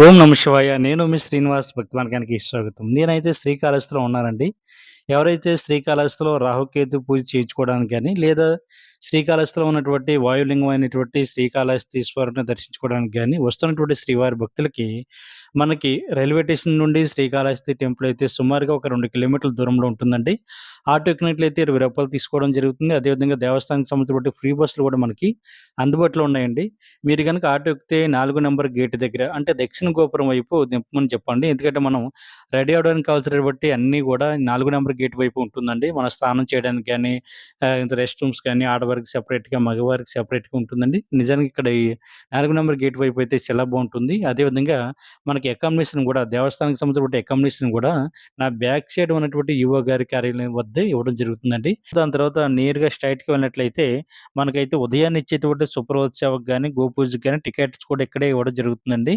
ఓం నమ శివాయ. నేను మీ శ్రీనివాస్. భక్తి మార్గానికి స్వాగతం. నేనైతే శ్రీకాళహస్తిలో ఉన్నానండి. ఎవరైతే శ్రీకాళహస్తిలో రాహుకేతు పూజ చేయించుకోవడానికి కానీ లేదా శ్రీకాళహస్తిలో ఉన్నటువంటి వాయులింగం అయినటువంటి శ్రీకాళహస్తీశ్వరుని దర్శించుకోవడానికి కానీ వస్తున్నటువంటి శ్రీవారి భక్తులకి మనకి రైల్వే స్టేషన్ నుండి శ్రీకాళహస్తి టెంపుల్ అయితే సుమారుగా ఒక రెండు కిలోమీటర్ల దూరంలో ఉంటుందండి. ఆటో ఎక్కినట్లయితే ఇరవై రూపాయలు తీసుకోవడం జరుగుతుంది. అదేవిధంగా దేవస్థానానికి సంబంధించిన ఫ్రీ బస్సులు కూడా మనకి అందుబాటులో ఉన్నాయండి. మీరు కనుక ఆటో ఎక్కితే నాలుగు నెంబర్ గేట్ దగ్గర అంటే దక్షిణ గోపురం వైపు దింపమని చెప్పండి. ఎందుకంటే మనం రెడీ అవడానికి కావాల్సినటువంటి అన్నీ కూడా నాలుగు నెంబర్ గేట్ వైపు ఉంటుందండి. మన స్నానం చేయడానికి కానీ రెస్ట్ రూమ్స్ కానీ ఆడవారికి సెపరేట్గా మగవారికి సెపరేట్గా ఉంటుందండి. నిజానికి ఇక్కడ నాలుగు నెంబర్ గేట్ వైపు అయితే చాలా బాగుంటుంది. అదేవిధంగా మనకి అకామిడేషన్ కూడా దేవస్థానానికి సంబంధించిన అకామిడేషన్ కూడా నా బ్యాక్ సైడ్ ఉన్నటువంటి యువ గారి కార్యాలయం వద్ద ఇవ్వడం జరుగుతుందండి. దాని తర్వాత నేరుగా స్ట్రైట్కి వెళ్ళినట్లయితే మనకైతే ఉదయాన్నే ఇచ్చేటువంటి సుప్రభాత సేవకు కానీ గోపూజకి కానీ టికెట్స్ కూడా ఇక్కడే ఇవ్వడం జరుగుతుందండి.